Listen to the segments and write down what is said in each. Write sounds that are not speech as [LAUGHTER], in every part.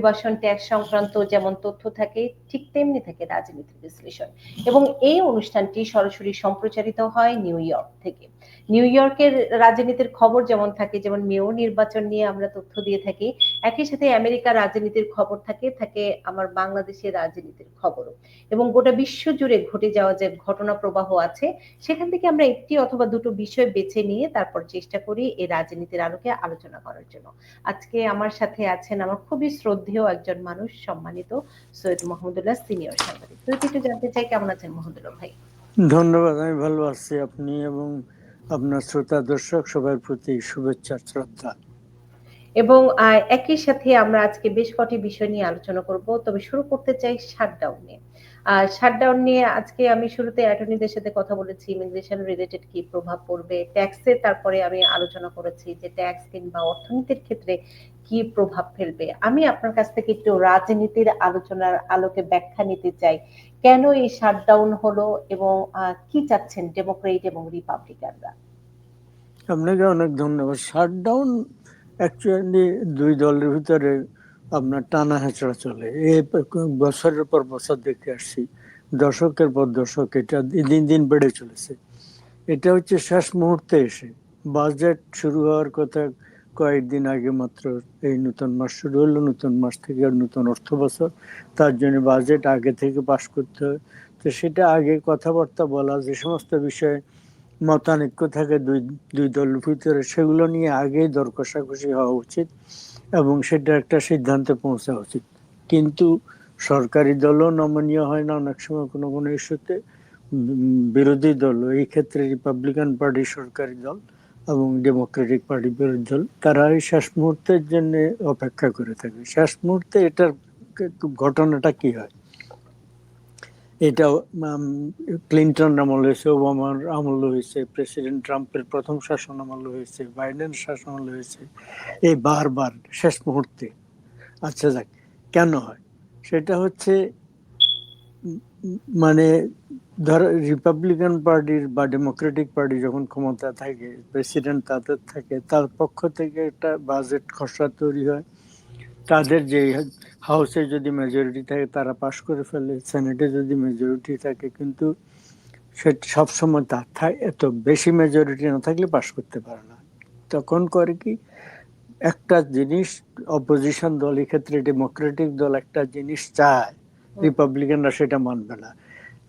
অভিবাসন ট্যাক্স সংক্রান্ত যেমন তথ্য থাকে, ঠিক তেমনি থাকে রাজনীতির বিশ্লেষণ। এবং এই অনুষ্ঠানটি সরাসরি সম্প্রচারিত হয় নিউ ইয়র্ক থেকে। নিউ ইয়র্কের রাজনীতির খবর যেমন থাকে, যেমন মেয়র নির্বাচন নিয়ে আমরা তথ্য দিয়ে থাকি, একই সাথে আমেরিকার রাজনীতির খবর থাকে থাকে আমার বাংলাদেশের রাজনীতির খবরও। এবং গোটা বিশ্ব জুড়ে ঘটে যাওয়া যে ঘটনা প্রবাহ আছে, সেখান থেকে আমরা একটি অথবা দুটো বিষয় বেছে নিয়ে তারপর চেষ্টা করি এই রাজনীতির আলোকে আলোচনা করার জন্য। আজকে আমার সাথে আছেন আমার খুবই শ্রদ্ধেয় একজন মানুষ, সম্মানিত সৈয়দ মোহাম্মদুল্লাহ, সিনিয়র সাংবাদিক। তো একটু জানতে চাই কেমন আছেন মোহাম্মদুল্লাহ ভাই? ধন্যবাদ, আমি ভালো আছি আপনি এবং আপনার শ্রোতা, দর্শক, সবার প্রতি শুভেচ্ছা, শ্রদ্ধা। এবং একই সাথে আমরা আজকে বেশ কটি বিষয় নিয়ে আলোচনা করব, তবে শুরু করতে চাই শাটডাউন নিয়ে। আর শাটডাউন নিয়ে আজকে আমি শুরুতে অ্যাটর্নিদের সাথে কথা বলেছি ইমিগ্রেশন রিলেটেড কি প্রভাব পড়বে ট্যাক্সের তারপরে আমি আলোচনা করেছি যে ট্যাক্স কিংবা অর্থনীতির ক্ষেত্রে কি প্রভাব ফেলবে। আমি আপনার কাছ থেকে একটু রাজনীতির আলোচনার আলোকে ব্যাখ্যা নিতে চাই। কেন এই শাটডাউন হলো এবং কি চাচ্ছেন ডেমোক্রেট এবং রিপাবলিকানরা আপনাকে অনেক ধন্যবাদ। শাটডাউন অ্যাকচুয়ালি দুই দলের ভিতরে আপনার টানা হেঁচড়া চলে। এ বছরের পর বছর দেখে আসছি, দশকের পর দশক এটা দিন দিন বেড়ে চলেছে। এটা হচ্ছে শেষ মুহূর্তে এসে। বাজেট শুরু হওয়ার কথা কয়েকদিন আগে মাত্র এই নতুন মাস শুরু হলো, নতুন মাস থেকে নতুন অর্থ বছর। তার জন্য বাজেট আগে থেকে পাশ করতে হয়। তো সেটা আগে কথাবার্তা বলা, যে সমস্ত বিষয়ে মতানৈক্য থাকে দুই দুই দলের ভিতরে, সেগুলো নিয়ে আগেই দর কষাকষি হওয়া উচিত এবং সেটা একটা সিদ্ধান্তে পৌঁছা উচিত। কিন্তু সরকারি দলও নমনীয় হয় না, অনেক সময় কোনো কোনো ইস্যুতে। বিরোধী দল এই ক্ষেত্রে রিপাবলিকান পার্টি সরকারি দল। এবং ডেমোক্রেটিক পার্টি বিরোধী তারা এই শেষ মুহূর্তের জন্য অপেক্ষা করে থাকে। শেষ মুহূর্তে এটার ঘটনাটা কি হয়? এটা ক্লিন্টন আমল হয়েছে, ওবামার আমল হয়েছে প্রেসিডেন্ট ট্রাম্পের প্রথম শাসন আমল হয়েছে বাইডেন শাসন আমল হয়েছে, এই বারবার শেষ মুহূর্তে। আচ্ছা যাক, কেন হয়? সেটা হচ্ছে মানে ধর রিপাবলিকান পার্টির বা ডেমোক্রেটিক পার্টি যখন ক্ষমতা থাকে প্রেসিডেন্ট তাদের থাকে তার পক্ষ থেকে একটা বাজেট খসড়া তৈরি হয়। তাদের যে হাউসে যদি মেজরিটি থাকে তারা পাশ করে ফেলে। সেনেটে যদি মেজরিটি থাকে কিন্তু সে সবসময় তার এত বেশি মেজরিটি না থাকলে পাশ করতে পারে না। তখন করে কি একটা জিনিস অপোজিশন দল ক্ষেত্রে ডেমোক্রেটিক দল একটা জিনিস চায় রিপাবলিকানরা সেটা মানবে না।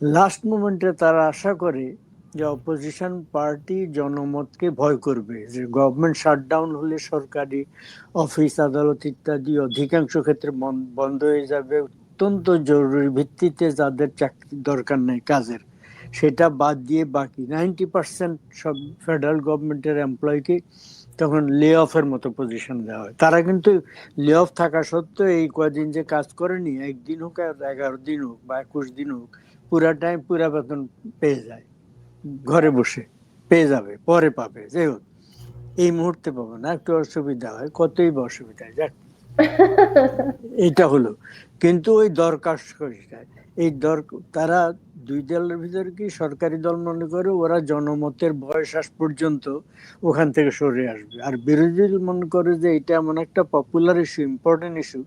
লাস্ট মোমেন্টে তারা আশা করে যে অপোজিশন পার্টি জনমতকে ভয় করবে, যে গভর্নমেন্ট শাটডাউন হলে সরকারি অফিস আদালত ইত্যাদি অধিকাংশ ক্ষেত্রে বন্ধ হয়ে যাবে। অত্যন্ত জরুরি ভিত্তিতে যাদের চাকরি দরকার নেই কাজের, সেটা বাদ দিয়ে বাকি নাইনটি পার্সেন্ট সব ফেডারেল গভর্নমেন্টের এমপ্লয়কে তখন লে অফের মতো পজিশন দেওয়া হয়। তারা কিন্তু লে অফ থাকা সত্ত্বেও এই কদিন যে কাজ করেনি, একদিন হোক আর এগারো দিন হোক বা একুশ দিন হোক পুরা টাইম পুরা বেতন পেয়ে যায়। ঘরে বসে পেয়ে যাবে পরে পাবে যাই হোক। এই মুহূর্তে পাবো না একটু অসুবিধা হয় কতই বা অসুবিধা যাক। [LAUGHS] এটা হলো। কিন্তু ওই দরকার এই দর তারা দুই দলের ভিতরে কি সরকারি দল মনে করে ওরা জনমতের বয়স আস পর্যন্ত ওখান থেকে সরে আসবে? আর বিরোধী দল মনে করে যে এটা এমন একটা পপুলার ইস্যু ইম্পর্টেন্ট ইস্যু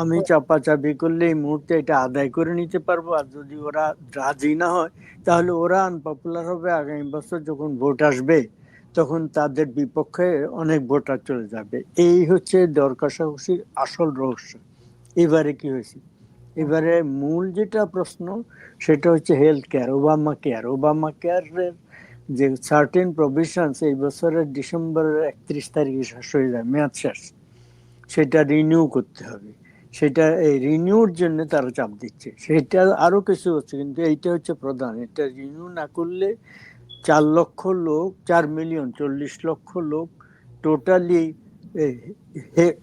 আমি চাপাচাপি করলে এই মুহূর্তে এটা আদায় করে নিতে পারব। আর যদি ওরা রাজি না হয় তাহলে ওরা আনপপুলার হবে। আগামী বছর যখন ভোট আসবে তখন তাদের বিপক্ষে অনেক ভোটার চলে যাবে। এই হচ্ছে দর কষাকষির আসল রহস্য। এবারে কি হয়েছে? এবারে মূল যেটা প্রশ্ন, সেটা হচ্ছে health care Obama care Obama কেয়ারের যে সার্টেন প্রভিশনস এই বছরের ডিসেম্বরের একত্রিশ তারিখে শেষ হয়ে যায়, মেয়াদ শেষ, সেটা রিনিউ করতে হবে। সেটা এই রিনিউর জন্য তারা চাপ দিচ্ছে। সেটা আরও কিছু হচ্ছে, কিন্তু এইটা হচ্ছে প্রধান। এটা রিনিউ না করলে চার লক্ষ লোক, চার মিলিয়ন চল্লিশ লক্ষ লোক totally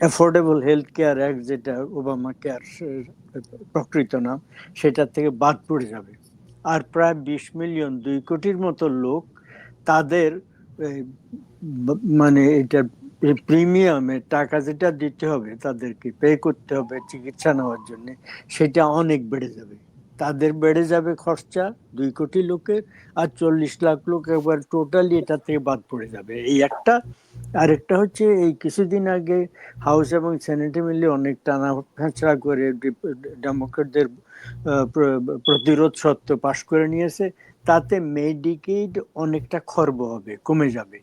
affordable health care act যেটা ওবামা কেয়ার প্রকৃত নাম, সেটার থেকে বাদ পড়ে যাবে। আর প্রায় বিশ মিলিয়ন, দুই কোটির মতো লোক তাদের মানে এটা প্রিমিয়ামে টাকা যেটা দিতে হবে তাদেরকে, পে করতে হবে চিকিৎসা নেওয়ার জন্য, সেটা অনেক বেড়ে যাবে। তাদের বেড়ে যাবে খরচা দুই কোটি লোকের আর চল্লিশ লাখ লোক একবার টোটালি এটা থেকে বাদ পড়ে যাবে। এই একটা। আরেকটা হচ্ছে এই কিছুদিন আগে হাউস এবং সেনেটে মিলে অনেক টানা ফেঁচড়া করে ডেমোক্রেটদের প্রতিরোধ সত্ত্বেও পাশ করে নিয়েছে। তাতে মেডিকেড অনেকটা খর্ব হবে, কমে যাবে।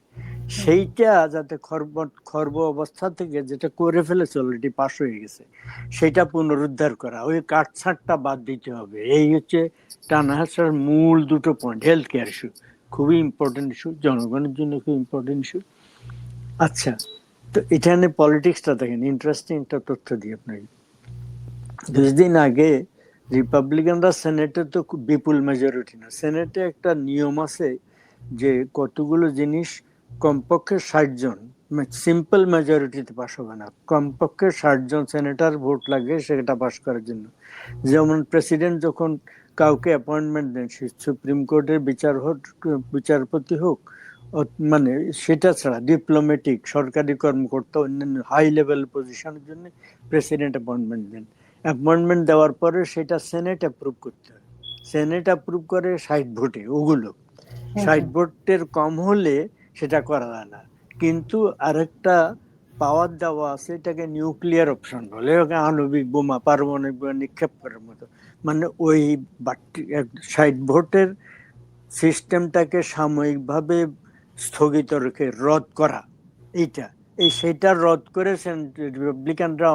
সেইটা যাতে খর্ব খর্ব অবস্থা থেকে যেটা করে ফেলেছে অলরেডি পাশ হয়ে গেছে সেটা পুনরুদ্ধার করা। ওই কাটছাটটা বাদ দিতে হবে। এই হচ্ছে টানাহাসার মূল দুটো পয়েন্ট হেলথ কেয়ার ইস্যু খুবই ইম্পর্টেন্ট ইস্যু জনগণের জন্য খুব ইম্পর্টেন্ট ইস্যু আচ্ছা তো এখানে পলিটিক্সটা দেখেন ইন্টারেস্টিং একটা তথ্য দিই আপনাকে। কিছুদিন আগে রিপাবলিকানরা সেনেটে তো বিপুল মেজরিটি না। সেনেটে একটা নিয়ম আছে যে কতগুলো জিনিস কমপক্ষে ষাট জন সিম্পল মেজরিটিতে পাস হবে না। কমপক্ষে ষাট জন সেনেটার ভোট লাগে সেটা পাস করার জন্য। যেমন প্রেসিডেন্ট যখন কাউকে অ্যাপয়েন্টমেন্ট দেন সে সুপ্রিম কোর্টের বিচার হোক বিচারপতি হোক মানে সেটা ছাড়া ডিপ্লোম্যাটিক সরকারি কর্মকর্তা অন্যান্য হাই লেভেল পজিশনের জন্য প্রেসিডেন্ট অ্যাপয়েন্টমেন্ট দেন। অ্যাপয়েন্টমেন্ট দেওয়ার পরে সেটা সেনেট অ্যাপ্রুভ করতে হয়। সেনেট অ্যাপ্রুভ করে ষাট ভোটে ওগুলো। ষাট ভোটের কম হলে সেটা করা যায় না। কিন্তু আরেকটা পাওয়ার দেওয়া আছে, এটাকে নিউক্লিয়ার অপশন বলে। ওকে আণবিক বোমা, পারমাণবিক বোমা, নিক্ষেপ করার মতো। মানে ওই বাট ষাট ভোটের সিস্টেমটাকে সাময়িকভাবে স্থগিত রেখে রদ করা, এইটা। এই সেটা রদ করে রিপাবলিকানরা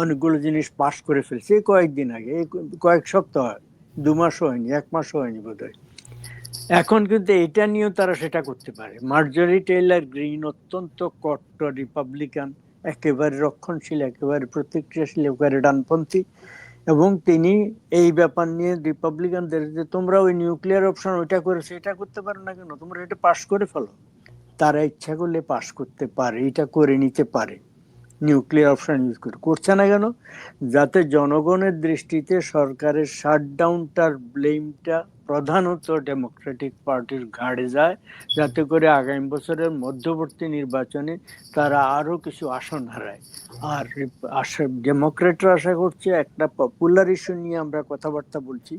অনেকগুলো জিনিস পাশ করে ফেলছে। কয়েকদিন আগে, এই কয়েক সপ্তাহ, দু মাসও হয়নি, এক মাসও হয়নি বোধ এখন কিন্তু এটা নিয়েও তারা সেটা করতে পারে। মার্জারি টেইলার গ্রিন অত্যন্ত কট্টর রিপাবলিকান, একেবারে রক্ষণশীল, একেবারে প্রতিক্রিয়াশীল, একেবারে ডানপন্থী এবং তিনি এই ব্যাপার নিয়ে রিপাবলিকানদের যে তোমরা ওই নিউক্লিয়ার অপশন ওইটা করেছ এটা করতে পারো না কেন? তোমরা এটা পাশ করে ফেলো। তারা ইচ্ছা করলে পাশ করতে পারে, এটা করে নিতে পারে। নিউক্লিয়ার অপশন ইউজ করে। করছে না কেন? যাতে জনগণের দৃষ্টিতে সরকারের শাটডাউনটার ব্লেমটা প্রধানত ডেমোক্রেটিক পার্টির ঘাড়ে যায়। যাতে করে আগামী বছরের মধ্যবর্তী নির্বাচনে তারা আরও কিছু আসন হারায়। আর ডেমোক্রেটরা আশা করছে একটা পপুলার ইস্যু নিয়ে আমরা কথাবার্তা বলছি।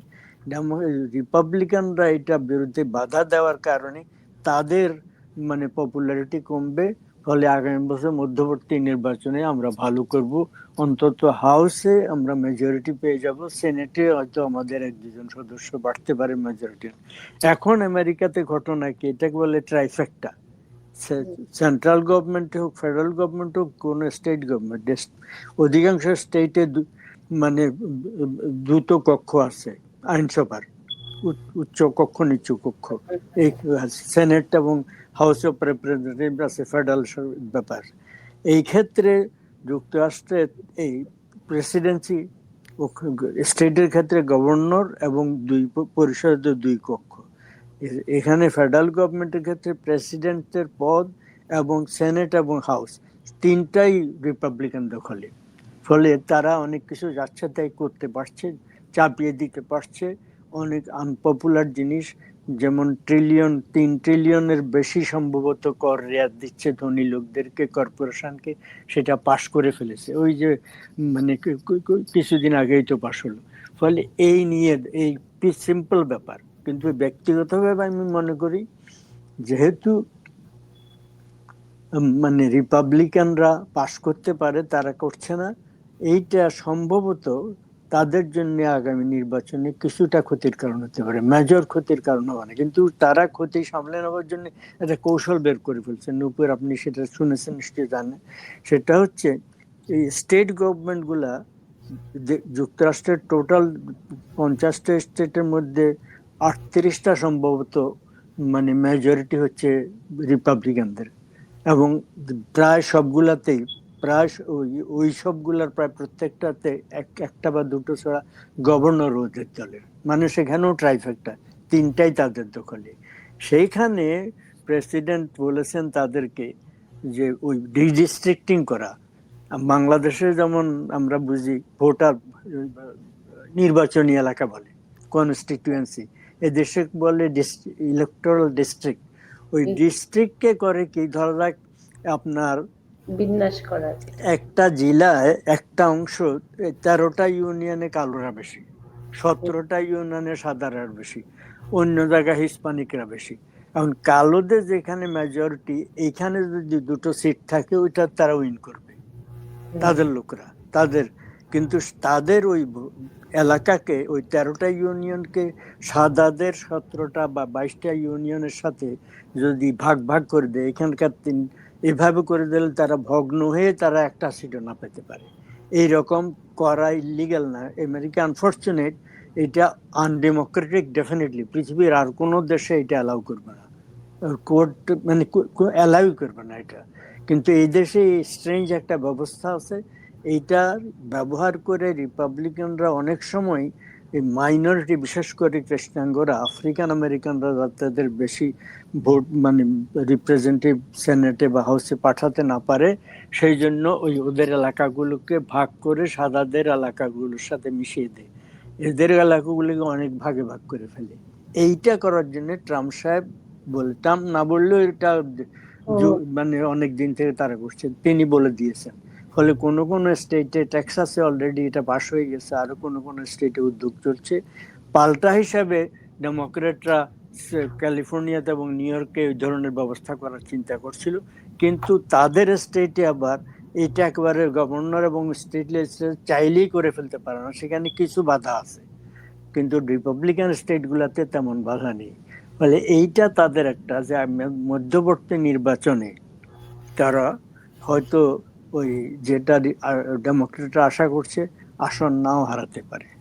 ডেমো রিপাবলিকানরা এটা বিরুদ্ধে বাধা দেওয়ার কারণে তাদের মানে পপুলারিটি কমবে। ফলে আগামী বছর মধ্যবর্তী নির্বাচনে আমরা ভালো করব অন্তত হাউসে আমরা মেজরিটি পেয়ে যাব সেনেটে হয়তো আমাদের এক দুজন সদস্য বাড়তে পারে মেজরিটি এখন আমেরিকাতে ঘটনা কি এটাকে বলে ট্রাইফেক্টা সেন্ট্রাল গভর্নমেন্ট হোক ফেডারেল গভর্নমেন্ট হোক কোনো স্টেট গভর্নমেন্ট অধিকাংশ স্টেটে মানে দ্রুত কক্ষ আছে আইনসভার উচ্চ- কক্ষ নিচু কক্ষ এই সেনেট এবং হাউস অফ রিপ্রেজেন্টেটিভ আছে ফেডারেল ব্যাপার। এই ক্ষেত্রে যুক্তরাষ্ট্রের এই প্রেসিডেন্সি স্টেটের ক্ষেত্রে গভর্নর এবং দুই পরিষদের দুই কক্ষ। এখানে ফেডারেল গভর্নমেন্টের ক্ষেত্রে প্রেসিডেন্টের পদ এবং সেনেট এবং হাউস তিনটাই রিপাবলিকান দখলে। ফলে তারা অনেক কিছু যাচ্ছে, তাই করতে পারছে, চাপিয়ে দিতে পারছে। অনেক আনপপুলার জিনিস, যেমন ট্রিলিয়ন তিন ট্রিলিয়নের বেশি সম্ভবত কর রেয়াত দিচ্ছে ধনী লোকদেরকে কর্পোরেশনকে সেটা পাশ করে ফেলেছে। ওই যে মানে কিছুদিন আগেই তো পাশ হলো। ফলে এই নিয়ে, এই সিম্পল ব্যাপার। কিন্তু ব্যক্তিগতভাবে আমি মনে করি, যেহেতু মানে রিপাবলিকানরা পাশ করতে পারে, তারা করছে না, এইটা সম্ভবত তাদের জন্য আগামী নির্বাচনে কিছুটা ক্ষতির কারণ হতে পারে মেজর ক্ষতির কারণ হবে না। কিন্তু তারা ক্ষতি সামলে নেওয়ার জন্য একটা কৌশল বের করে ফেলছেন। উপর আপনি সেটা শুনেছেন, নিশ্চয়ই জানেন। সেটা হচ্ছে এই স্টেট গভর্নমেন্টগুলা যে- যুক্তরাষ্ট্রের টোটাল পঞ্চাশটা স্টেটের মধ্যে আটত্রিশটা সম্ভবত মানে মেজরিটি হচ্ছে রিপাবলিকানদের এবং প্রায় সবগুলাতেই প্রায় ওই ওই সবগুলার প্রায় প্রত্যেকটাতে এক একটা বা দুটো ছাড়া গভর্নর ওদের দলের। মানে সেখানেও ট্রাইফেক্টা তিনটাই তাদের দখলে। সেইখানে প্রেসিডেন্ট বলেছেন তাদেরকে যে ওই ডিস্ট্রিক্টিং করা। বাংলাদেশে যেমন আমরা বুঝি ভোটার নির্বাচনী এলাকা বলে কনস্টিটুয়েন্সি এদেশে বলে ইলেকটোরাল ডিস্ট্রিক্ট ওই। ডিস্ট্রিক্টকে করে কি ধরা যাক আপনার বিন্যাস করা একটা জেলায় একটা অংশ তেরোটা ইউনিয়নে কালোরা বেশি, সতেরোটা ইউনিয়নে সাদারা বেশি, অন্য জায়গায় হিসপানিকরা বেশি। এখন কালোদের যেখানে মেজরিটি এইখানে যদি দুটো সিট থাকে, ওইটা তারা উইন করবে। তাদের লোকরা, তাদের, কিন্তু তাদের ওই এলাকাকে, ওই তেরোটা ইউনিয়নকে সাদাদের সতেরোটা বা বাইশটা ইউনিয়নের সাথে যদি ভাগ ভাগ করে দেয়, এখানকার তিন এভাবে করে দিলে তারা ভগ্ন হয়ে তারা একটা সিটও না পেতে পারে। এই রকম করা ইলিগাল না। আমেরিকা আনফর্চুনেট এটা আনডেমোক্রেটিক ডেফিনেটলি পৃথিবীর আর কোনো দেশে এটা অ্যালাউ করবে না। কোর্ট মানে অ্যালাউ করবে না এটা। কিন্তু এই দেশে স্ট্রেঞ্জ একটা ব্যবস্থা আছে। এইটা ব্যবহার করে রিপাবলিকানরা অনেক সময় এই মাইনরিটি বিশেষ করে কৃষ্ণাঙ্গরা আফ্রিকান আমেরিকানরা তাদের বেশি ভোট মানে রিপ্রেজেন্টেটিভ সেনেটে বা হাউসে পাঠাতে না পারে সেই জন্য ওই ওদের এলাকাগুলোকে ভাগ করে সাদাদের এলাকাগুলোর সাথে মিশিয়ে দেয়। এদের এলাকাগুলোকে অনেক ভাগে ভাগ করে ফেলে। এইটা করার জন্য ট্রাম্প সাহেব বলে ট্রাম্প না বললেও এটা মানে অনেক দিন থেকে তারা করছে তিনি বলে দিয়েছেন। ফলে কোনো কোনো স্টেটে টেক্সাসে অলরেডি এটা পাশ হয়ে গেছে, আরও কোনো কোনো স্টেটে উদ্যোগ চলছে। পাল্টা হিসাবে ডেমোক্রেটরা ক্যালিফোর্নিয়াতে এবং নিউ ইয়র্কে এই ধরনের ব্যবস্থা করার চিন্তা করছিল। কিন্তু তাদের স্টেটে আবার এটা একেবারে গভর্নর এবং স্টেট লেজিসলেচার চাইলেই করে ফেলতে পারে না, সেখানে কিছু বাধা আছে। কিন্তু রিপাবলিকান স্টেটগুলোতে তেমন বাধা নেই। ফলে এইটা তাদের একটা যে, মধ্যবর্তী নির্বাচনে তারা হয়তো ওই যেটা ডেমোক্রেটরা আশা করছে আসন নাও হারাতে পারে।